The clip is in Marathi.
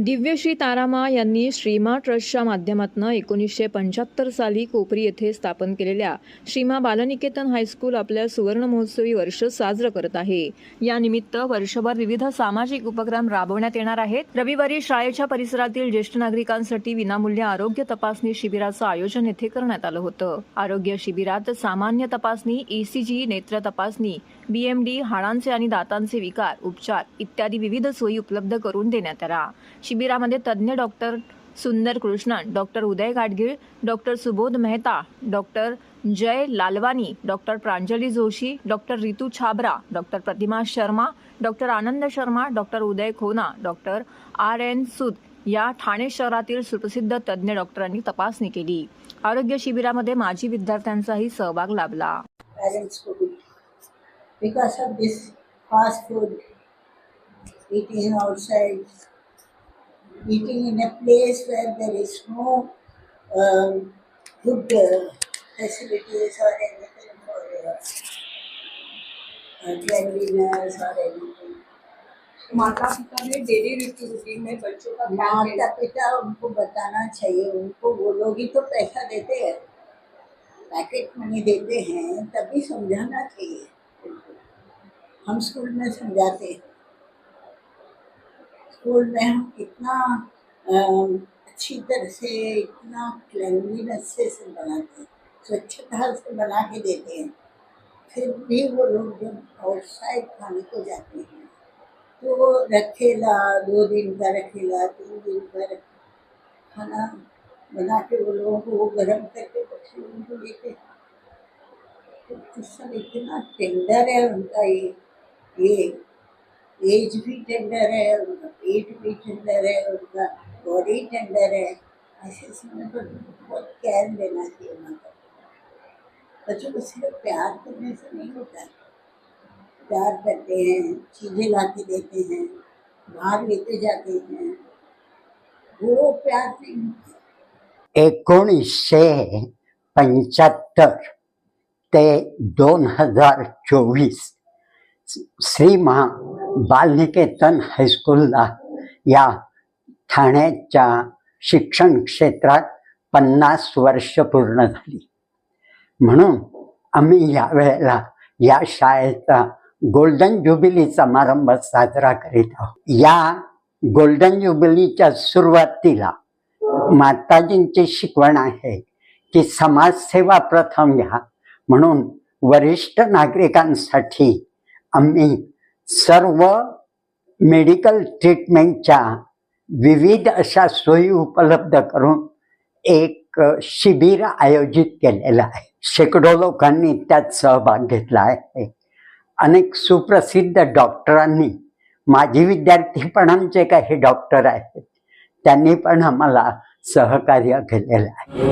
दिव्यश्री तारामा यांनी श्रीमा ट्रस्टच्या माध्यमातून एकोणीसशे पंच्याहत्तर साली कोपरी येथे स्थापन केलेल्या श्रीमा बालनिकेतन हायस्कूल आपल्या सुवर्ण महोत्सवी वर्ष साजरं करत आहे. यानिमित्त वर्षभर विविध सामाजिक उपक्रम राबवण्यात येणार आहेत. रविवारी शाळेच्या परिसरातील ज्येष्ठ नागरिकांसाठी विनामूल्य आरोग्य तपासणी शिबिराचं आयोजन येथे करण्यात आलं होतं. आरोग्य शिबिरात सामान्य तपासणी ईसीजी नेत्र तपासणी बीएमडी हाडांचे आणि दातांचे विकार उपचार इत्यादी विविध सोयी उपलब्ध करून देण्यात आल्या. शिबिरामध्ये तज्ज्ञ doctor Sundar Krishnan doctor Uday Gadgil doctor Subodh Mehta doctor Jai Lalwani doctor Pranjali Joshi doctor Ritu Chhabra doctor Pratima Sharma doctor Anand Sharma doctor Uday Khona doctor R N सुद या ठाणे शहरातील सुप्रसिद्ध तज्ज्ञ डॉक्टरांनी तपासणी केली आरोग्य शिबिरामध्ये माजी विद्यार्थ्यांचाही सहभाग लाभला. Because of this fast food, eating outside, eating in a place where there is no um, good uh, facilities or anything for uh, uh, cleanliness or anything. माता पिता ने डेली रूटीन में बच्चों का माता पिता उनको बताना चाहिए उनको वो लोग ही तो पैसा देते हैं पैकेट मनी देते हैं तभी समझाना चाहिए हम स्कूल में समझाते हैं स्कूल में हम कितना अच्छी तरह से, इतना क्लेनलीनेस से से बनाते हैं, स्वच्छता से बना के देते हैं। फिर भी वो लोग जब आउटसाइड खाने को जाते हैं तो रखेला, दो दिन का रखेला, तीन दिन का रख- खाना बना के वो लोगों को वो गर्म करके बच्चे उनको देते तो इतना टेंडर है उनका ये ये एज भी टेंडर है, उनका पेट भी टेंडर है, उनका बॉडी टेंडर है। ऐसे समय पर बहुत केयर लेना चाहिए माता बच्चों को सिर्फ़ प्यार करने से नहीं होता। प्यार करते हैं, चीज़ें ला के देते हैं बाहर लेके जाते हैं। वो प्यार नहीं होता। एकोणीसशे पंच्याहत्तर ते दोन हज़ार चोवीस श्रीमा बालनिकेतन हायस्कूलला या ठाण्याच्या शिक्षण क्षेत्रात पन्नास वर्ष पूर्ण झाली. म्हणून आम्ही यावेळेला या शाळेचा गोल्डन ज्युबिली समारंभ साजरा करीत आहोत. या गोल्डन ज्युबिलीच्या सुरुवातीला माताजींची शिकवण आहे की समाजसेवा प्रथम घ्या. म्हणून वरिष्ठ नागरिकांसाठी आम्ही सर्व मेडिकल ट्रीटमेंटच्या विविध अशा सोयी उपलब्ध करून एक शिबिर आयोजित केलेलं आहे. शेकडो लोकांनी त्यात सहभाग घेतला आहे. अनेक सुप्रसिद्ध डॉक्टरांनी माझी विद्यार्थी पण आमचे काही डॉक्टर आहेत. त्यांनी पण आम्हाला सहकार्य केलेलं आहे.